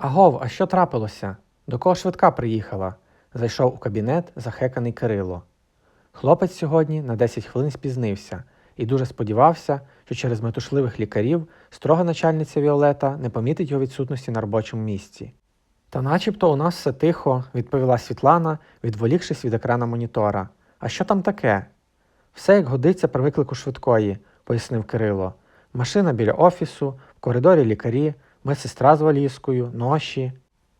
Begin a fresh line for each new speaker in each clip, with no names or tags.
Агов, а що трапилося? До кого швидка приїхала? Зайшов у кабінет захеканий Кирило. Хлопець сьогодні на 10 хвилин спізнився і дуже сподівався, що через метушливих лікарів строга начальниця Віолета не помітить його відсутності на робочому місці. Та начебто у нас все тихо, відповіла Світлана, відволікшись від екрана монітора. А що там таке? Все як годиться при виклику швидкої, пояснив Кирило. Машина біля офісу, в коридорі лікарі, медсестра з валізкою, ноші.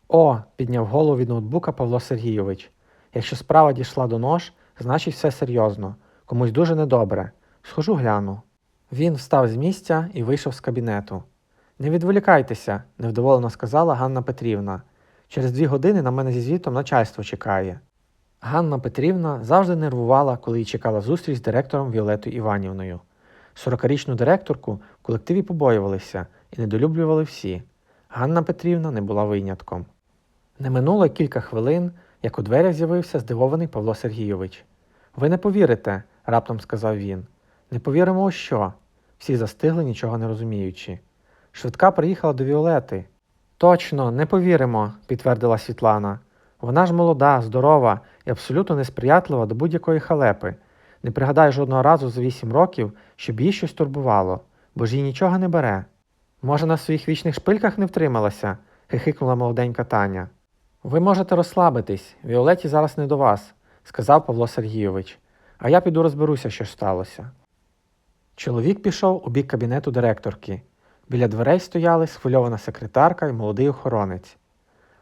О, підняв голову від ноутбука Павло Сергійович. Якщо справа дійшла до нож, значить все серйозно. Комусь дуже недобре. Схожу гляну. Він встав з місця і вийшов з кабінету. Не відволікайтеся, невдоволено сказала Ганна Петрівна. Через дві години на мене зі звітом начальство чекає. Ганна Петрівна завжди нервувала, коли її чекала зустріч з директором Віолетою Іванівною. Сорокарічну директорку в колективі побоювалися і недолюблювали всі. Ганна Петрівна не була винятком. Не минуло кілька хвилин, як у дверях з'явився здивований Павло Сергійович. Ви не повірите, раптом сказав він. Не повіримо у що? Всі застигли, нічого не розуміючи. Швидка приїхала до Віолети. Точно, не повіримо, підтвердила Світлана. Вона ж молода, здорова і абсолютно несприятлива до будь-якої халепи. Не пригадаю жодного разу за вісім років, щоб їй щось турбувало, бо ж їй нічого не бере. Може, на своїх вічних шпильках не втрималася? хихикнула молоденька Таня. Ви можете розслабитись, Віолеті зараз не до вас, сказав Павло Сергійович, а я піду розберуся, що сталося. Чоловік пішов у бік кабінету директорки. Біля дверей стояли схвильована секретарка і молодий охоронець.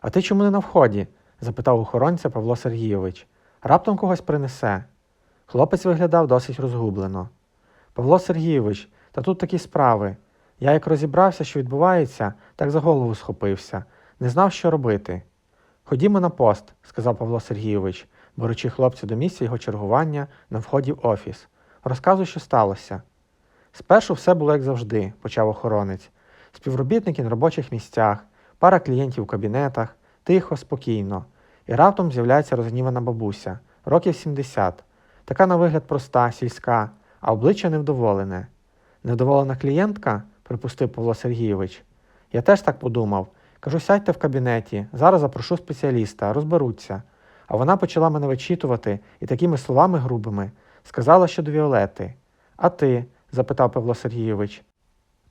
А ти чому не на вході? запитав охоронця Павло Сергійович. Раптом когось принесе. Хлопець виглядав досить розгублено. Павло Сергійович, та тут такі справи. Я як розібрався, що відбувається, так за голову схопився, не знав, що робити. Ходімо на пост, сказав Павло Сергійович, беручи хлопця до місця його чергування на вході в офіс. Розказуй, що сталося. Спершу все було як завжди, почав охоронець. Співробітники на робочих місцях, пара клієнтів у кабінетах, тихо, спокійно. І раптом з'являється розгнівана бабуся, років 70. Така на вигляд проста, сільська, а обличчя невдоволене. Невдоволена клієнтка, припустив Павло Сергійович. Я теж так подумав. Кажу, сядьте в кабінеті, зараз запрошу спеціаліста, розберуться. А вона почала мене вичитувати і такими словами грубими сказала, що до Віолети. А ти? запитав Павло Сергійович.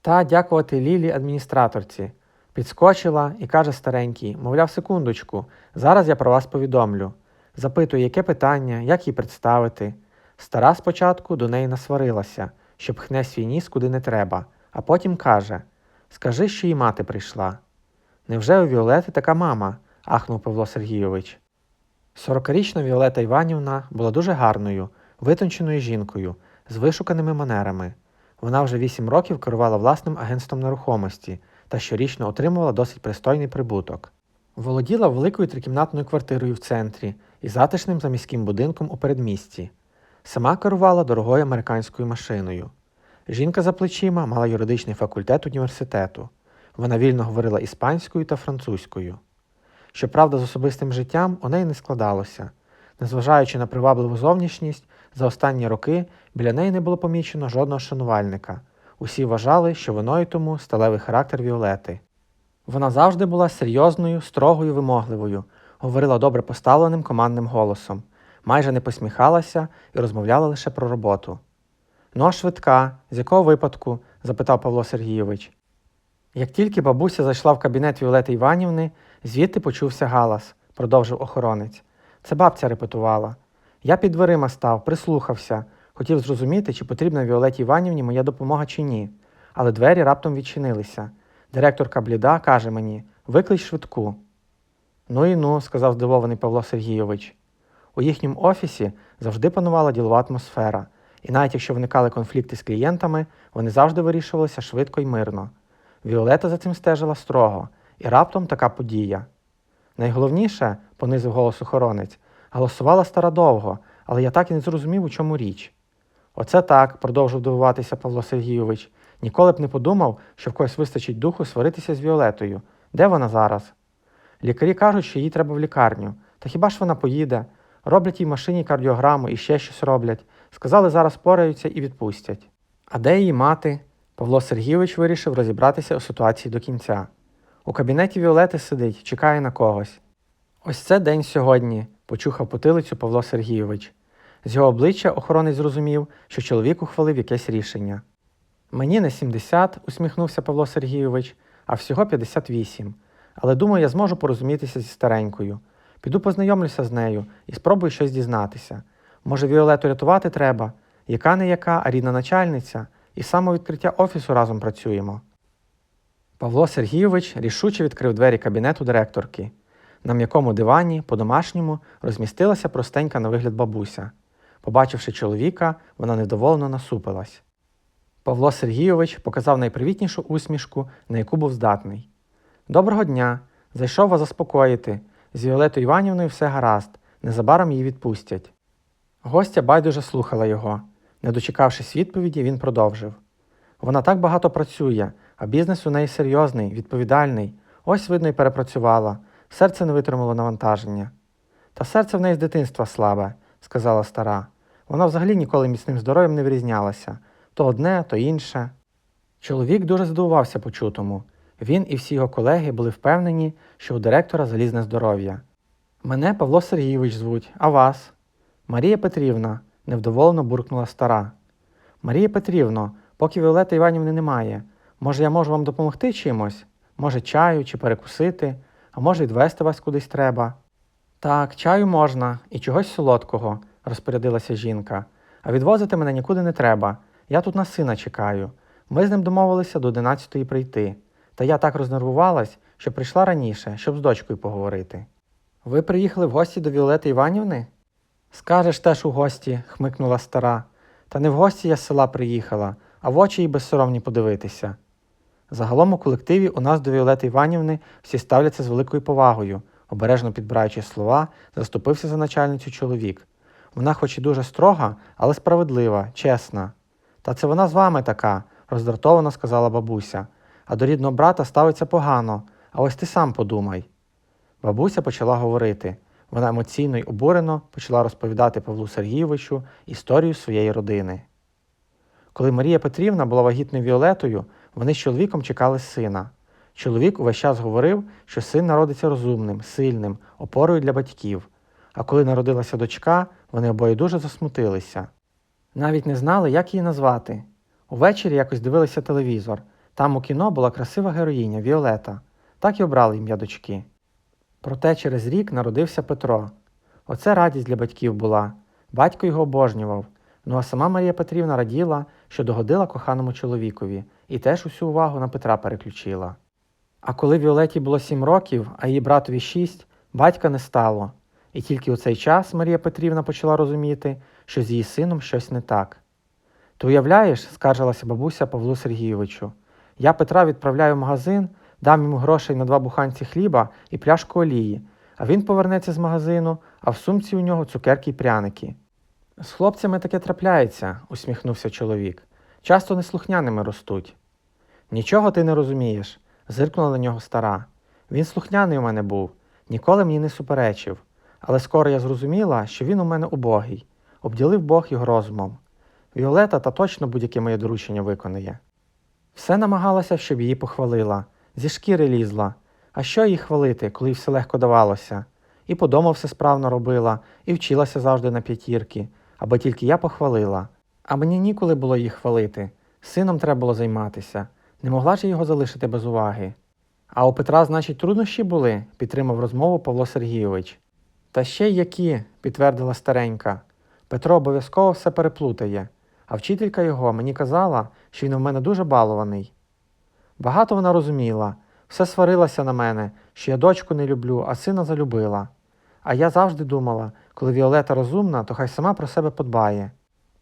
Та дякувати Лілі адміністраторці. Підскочила і каже старенький, мовляв, секундочку, зараз я про вас повідомлю. Запитує, яке питання, як їй представити. Стара спочатку до неї насварилася, що пхне свій ніс куди не треба, а потім каже Скажи, що її мати прийшла. Невже у Віолети така мама? ахнув Павло Сергійович. Сорокарічна Віолета Іванівна була дуже гарною, витонченою жінкою, з вишуканими манерами. Вона вже вісім років керувала власним агентством нерухомості та щорічно отримувала досить пристойний прибуток. Володіла великою трикімнатною квартирою в центрі і затишним заміським будинком у передмісті. Сама керувала дорогою американською машиною. Жінка за плечима мала юридичний факультет університету. Вона вільно говорила іспанською та французькою. Щоправда, з особистим життям у неї не складалося. Незважаючи на привабливу зовнішність, за останні роки біля неї не було помічено жодного шанувальника. Усі вважали, що виною тому сталевий характер Віолети. Вона завжди була серйозною, строгою, вимогливою, говорила добре поставленим командним голосом, майже не посміхалася і розмовляла лише про роботу. Ну, а швидка, з якого випадку? запитав Павло Сергійович. Як тільки бабуся зайшла в кабінет Віолети Іванівни, звідти почувся галас, продовжив охоронець. Це бабця репетувала. Я під дверима став, прислухався, хотів зрозуміти, чи потрібна Віолеті Іванівні моя допомога чи ні. Але двері раптом відчинилися. Директорка бліда каже мені виклич швидку. Ну і ну, сказав здивований Павло Сергійович. У їхньому офісі завжди панувала ділова атмосфера, і навіть якщо виникали конфлікти з клієнтами, вони завжди вирішувалися швидко й мирно. Віолета за цим стежила строго, і раптом така подія. Найголовніше, понизив голос охоронець, голосувала стара довго, але я так і не зрозумів, у чому річ. Оце так, продовжив дивуватися Павло Сергійович. Ніколи б не подумав, що в когось вистачить духу сваритися з Віолетою. Де вона зараз? Лікарі кажуть, що їй треба в лікарню. Та хіба ж вона поїде? Роблять їй машині кардіограму і ще щось роблять. Сказали, зараз пораються і відпустять. А де її мати? Павло Сергійович вирішив розібратися у ситуації до кінця. У кабінеті Віолети сидить, чекає на когось. Ось це день сьогодні, почухав потилицю Павло Сергійович. З його обличчя охоронець зрозумів, що чоловік ухвалив якесь рішення. Мені не 70, усміхнувся Павло Сергійович, а всього 58. Але думаю, я зможу порозумітися зі старенькою. Піду познайомлюся з нею і спробую щось дізнатися. Може, Віолету рятувати треба, яка не яка, а рідна начальниця, і самого відкриття офісу разом працюємо. Павло Сергійович рішуче відкрив двері кабінету директорки. На м'якому дивані, по-домашньому, розмістилася простенька на вигляд бабуся. Побачивши чоловіка, вона недоволено насупилась. Павло Сергійович показав найпривітнішу усмішку, на яку був здатний. Доброго дня! Зайшов вас заспокоїти. З Віолетою Іванівною все гаразд, незабаром її відпустять. Гостя байдуже слухала його. Не дочекавшись відповіді, він продовжив. Вона так багато працює, а бізнес у неї серйозний, відповідальний. Ось, видно, й перепрацювала. Серце не витримало навантаження. Та серце в неї з дитинства слабе, сказала стара. Вона взагалі ніколи міцним здоров'ям не вирізнялася то одне, то інше. Чоловік дуже здивувався почутому. Він і всі його колеги були впевнені, що у директора залізне здоров'я. Мене Павло Сергійович звуть, а вас? Марія Петрівна, невдоволено буркнула стара. Марія Петрівно, поки Віолети Іванівни немає, може, я можу вам допомогти чимось? Може, чаю чи перекусити, а може, відвести вас кудись треба. Так, чаю можна і чогось солодкого, розпорядилася жінка. А відвозити мене нікуди не треба. Я тут на сина чекаю. Ми з ним домовилися до 11-ї прийти. Та я так рознервувалась, що прийшла раніше, щоб з дочкою поговорити. Ви приїхали в гості до Віолети Іванівни? Скажеш теж у гості, хмикнула стара. Та не в гості я з села приїхала, а в очі їй безсоромні подивитися. Загалом у колективі у нас до Віолети Іванівни всі ставляться з великою повагою, обережно підбираючи слова, заступився за начальницю чоловік. Вона, хоч і дуже строга, але справедлива, чесна. Та це вона з вами така, роздратовано сказала бабуся. А до рідного брата ставиться погано, а ось ти сам подумай. Бабуся почала говорити. Вона емоційно й обурено почала розповідати Павлу Сергійовичу історію своєї родини. Коли Марія Петрівна була вагітною Віолетою, вони з чоловіком чекали сина. Чоловік увесь час говорив, що син народиться розумним, сильним, опорою для батьків. А коли народилася дочка, вони обоє дуже засмутилися. Навіть не знали, як її назвати. Увечері якось дивилися телевізор. Там у кіно була красива героїня Віолета. Так і обрали ім'я дочки. Проте через рік народився Петро. Оце радість для батьків була. Батько його обожнював. Ну а сама Марія Петрівна раділа, що догодила коханому чоловікові, і теж усю увагу на Петра переключила. А коли Віолеті було сім років, а її братові шість, батька не стало. І тільки у цей час Марія Петрівна почала розуміти, що з її сином щось не так. Ти уявляєш, скаржилася бабуся Павлу Сергійовичу, я Петра відправляю в магазин, дам йому грошей на два буханці хліба і пляшку олії, а він повернеться з магазину, а в сумці у нього цукерки й пряники. З хлопцями таке трапляється, усміхнувся чоловік. Часто неслухняними ростуть. Нічого ти не розумієш, зиркнула на нього стара. Він слухняний у мене був, ніколи мені не суперечив, але скоро я зрозуміла, що він у мене убогий, обділив Бог його розумом. Віолета та точно будь-яке моє доручення виконає. Все намагалася, щоб її похвалила, зі шкіри лізла. А що їй хвалити, коли все легко давалося? І по дому все справно робила, і вчилася завжди на п'ятірки, аби тільки я похвалила. А мені ніколи було її хвалити. Сином треба було займатися. Не могла ж його залишити без уваги. А у Петра, значить, труднощі були, підтримав розмову Павло Сергійович. Та ще й які, підтвердила старенька. Петро обов'язково все переплутає, а вчителька його мені казала, що він у мене дуже балований. Багато вона розуміла, все сварилася на мене, що я дочку не люблю, а сина залюбила. А я завжди думала, коли Віолета розумна, то хай сама про себе подбає.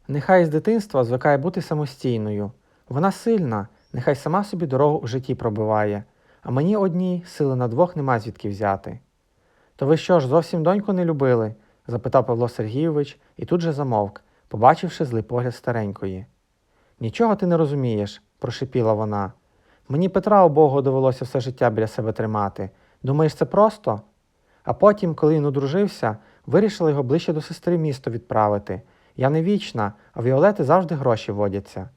Нехай з дитинства звикає бути самостійною. Вона сильна, нехай сама собі дорогу у житті пробиває, а мені одній сили на двох нема звідки взяти. То ви що ж, зовсім доньку не любили? запитав Павло Сергійович і тут же замовк, побачивши злий погляд старенької. Нічого ти не розумієш, прошипіла вона. Мені Петра убого довелося все життя біля себе тримати. Думаєш, це просто? А потім, коли він одружився, вирішила його ближче до сестри місто відправити. Я не вічна, а Віолети завжди гроші водяться.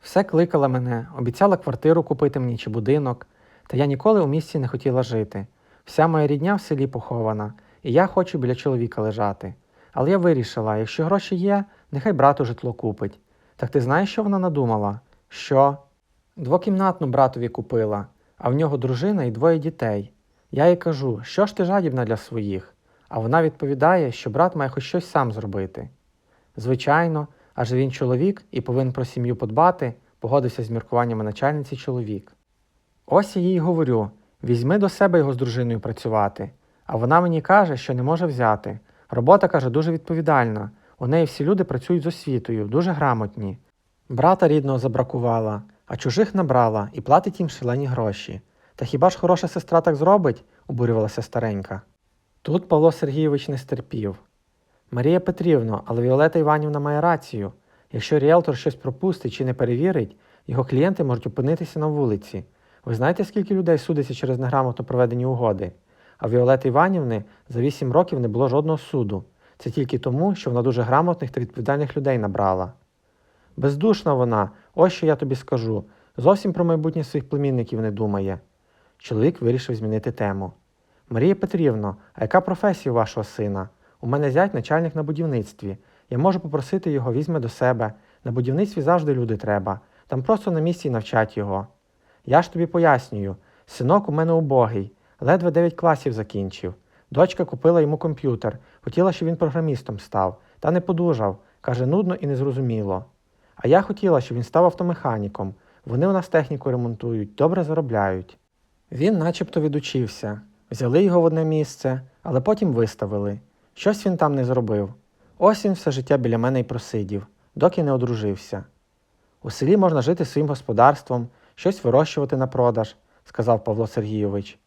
Все кликала мене, обіцяла квартиру купити мені чи будинок. Та я ніколи у місті не хотіла жити. Вся моя рідня в селі похована, і я хочу біля чоловіка лежати. Але я вирішила, якщо гроші є, нехай брату житло купить. Так ти знаєш, що вона надумала? Що? Двокімнатну братові купила, а в нього дружина і двоє дітей. Я їй кажу, що ж ти жадібна для своїх? А вона відповідає, що брат має хоч щось сам зробити. Звичайно, адже він чоловік і повинен про сім'ю подбати, погодився з міркуваннями начальниці чоловік. Ось я їй говорю: візьми до себе його з дружиною працювати. А вона мені каже, що не може взяти. Робота каже дуже відповідальна. У неї всі люди працюють з освітою, дуже грамотні. Брата рідного забракувала, а чужих набрала і платить їм шалені гроші. Та хіба ж хороша сестра так зробить? обурювалася старенька. Тут Павло Сергійович не стерпів. Марія Петрівно, але Віолета Іванівна має рацію. Якщо ріелтор щось пропустить чи не перевірить, його клієнти можуть опинитися на вулиці. Ви знаєте, скільки людей судиться через неграмотно проведені угоди? А Віолети Іванівни за 8 років не було жодного суду. Це тільки тому, що вона дуже грамотних та відповідальних людей набрала. Бездушна вона, ось що я тобі скажу. Зовсім про майбутнє своїх племінників не думає. Чоловік вирішив змінити тему. Марія Петрівно, а яка професія вашого сина? У мене зять начальник на будівництві. Я можу попросити його візьме до себе. На будівництві завжди люди треба. Там просто на місці навчать його. Я ж тобі пояснюю, синок у мене убогий, ледве 9 класів закінчив. Дочка купила йому комп'ютер, хотіла, щоб він програмістом став, та не подужав. Каже, нудно і незрозуміло. А я хотіла, щоб він став автомеханіком. Вони у нас техніку ремонтують, добре заробляють. Він начебто відучився. Взяли його в одне місце, але потім виставили. Щось він там не зробив. Ось він все життя біля мене й просидів, доки не одружився. У селі можна жити своїм господарством, щось вирощувати на продаж, сказав Павло Сергійович.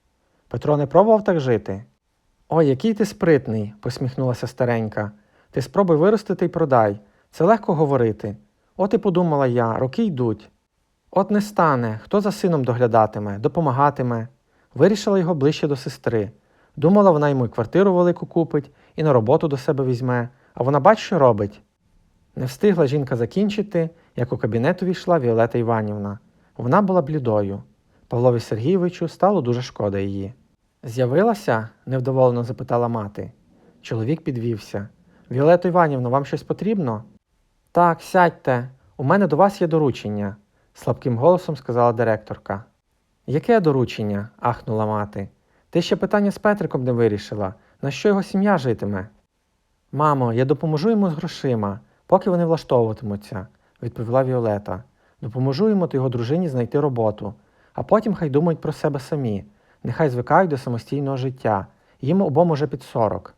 Петро не пробував так жити. Ой, який ти спритний, посміхнулася старенька. Ти спробуй виростити й продай. Це легко говорити. От і подумала я, роки йдуть. От не стане, хто за сином доглядатиме, допомагатиме. Вирішила його ближче до сестри. Думала, вона йому й квартиру велику купить, і на роботу до себе візьме, а вона бач, що робить. Не встигла жінка закінчити, як у кабінет увійшла Віолета Іванівна. Вона була блідою. Павлові Сергійовичу стало дуже шкода її. З'явилася? невдоволено запитала мати. Чоловік підвівся. Віолето Іванівно, вам щось потрібно? Так, сядьте, у мене до вас є доручення, слабким голосом сказала директорка. Яке доручення? ахнула мати. Ти ще питання з Петриком не вирішила, на що його сім'я житиме? Мамо, я допоможу йому з грошима, поки вони влаштовуватимуться, відповіла Віолета. Допоможу йому та його дружині знайти роботу, а потім хай думають про себе самі, нехай звикають до самостійного життя, їм обом уже під сорок.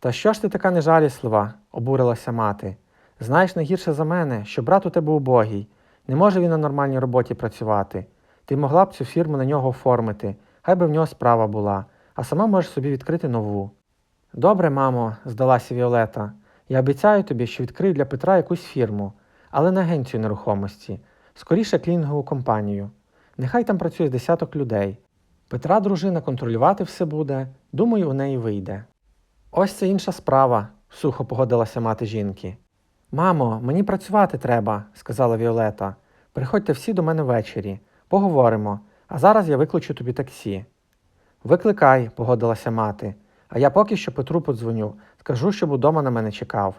Та що ж ти така нежаліслива? обурилася мати. Знаєш найгірше за мене, що брат у тебе убогий, не може він на нормальній роботі працювати. Ти могла б цю фірму на нього оформити, хай би в нього справа була, а сама можеш собі відкрити нову. Добре, мамо, здалася Віолета. Я обіцяю тобі, що відкрию для Петра якусь фірму, але не агенцію нерухомості, скоріше клінінгову компанію. Нехай там працює з десяток людей. Петра дружина контролювати все буде, думаю, у неї вийде. Ось це інша справа, сухо погодилася мати жінки. Мамо, мені працювати треба, сказала Віолета. Приходьте всі до мене ввечері, поговоримо, а зараз я викличу тобі таксі. Викликай, погодилася мати, а я поки що Петру подзвоню, скажу, щоб удома на мене чекав.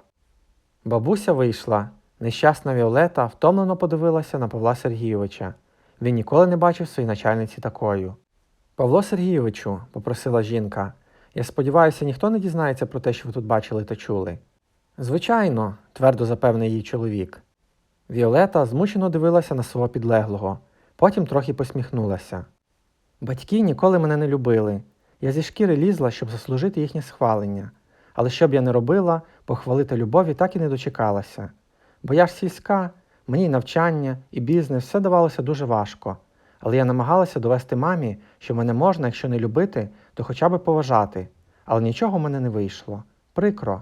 Бабуся вийшла. Нещасна Віолета втомлено подивилася на Павла Сергійовича. Він ніколи не бачив своїй начальниці такою. Павло Сергійовичу, попросила жінка, я сподіваюся, ніхто не дізнається про те, що ви тут бачили та чули. Звичайно, твердо запевнив її чоловік. Віолета змучено дивилася на свого підлеглого, потім трохи посміхнулася. Батьки ніколи мене не любили. Я зі шкіри лізла, щоб заслужити їхнє схвалення. Але що б я не робила, похвалити любові так і не дочекалася. Бо я ж сільська, мені й навчання, і бізнес все давалося дуже важко. Але я намагалася довести мамі, що мене можна, якщо не любити, то хоча б поважати. Але нічого в мене не вийшло. Прикро.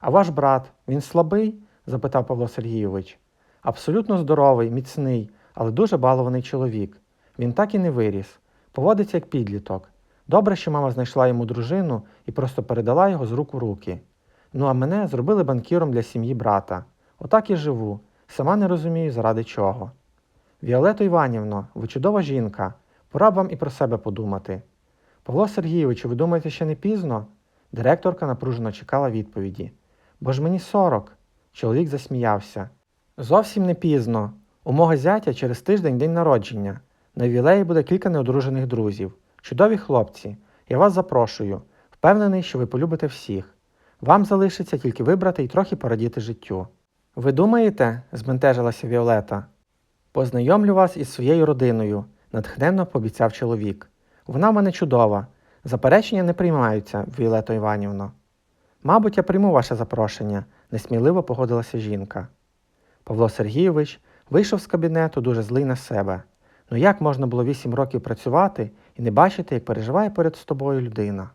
А ваш брат, він слабий? запитав Павло Сергійович. Абсолютно здоровий, міцний, але дуже балований чоловік. Він так і не виріс, поводиться як підліток. Добре, що мама знайшла йому дружину і просто передала його з рук у руки. Ну а мене зробили банкіром для сім'ї брата. Отак і живу, сама не розумію, заради чого. Віолето Іванівно, ви чудова жінка. Пора б вам і про себе подумати. Павло Сергійовичу, ви думаєте, ще не пізно? Директорка напружено чекала відповіді. Бо ж мені сорок. Чоловік засміявся. Зовсім не пізно. У мого зятя через тиждень день народження. На ювілеї буде кілька неодружених друзів. Чудові хлопці. Я вас запрошую. Впевнений, що ви полюбите всіх. Вам залишиться тільки вибрати і трохи порадіти життю. Ви думаєте? збентежилася Віолета. Познайомлю вас із своєю родиною, натхненно пообіцяв чоловік. Вона в мене чудова. Заперечення не приймаються, Віолето Іванівно. Мабуть, я прийму ваше запрошення, несміливо погодилася жінка. Павло Сергійович вийшов з кабінету дуже злий на себе. Ну як можна було вісім років працювати і не бачити, як переживає перед тобою людина?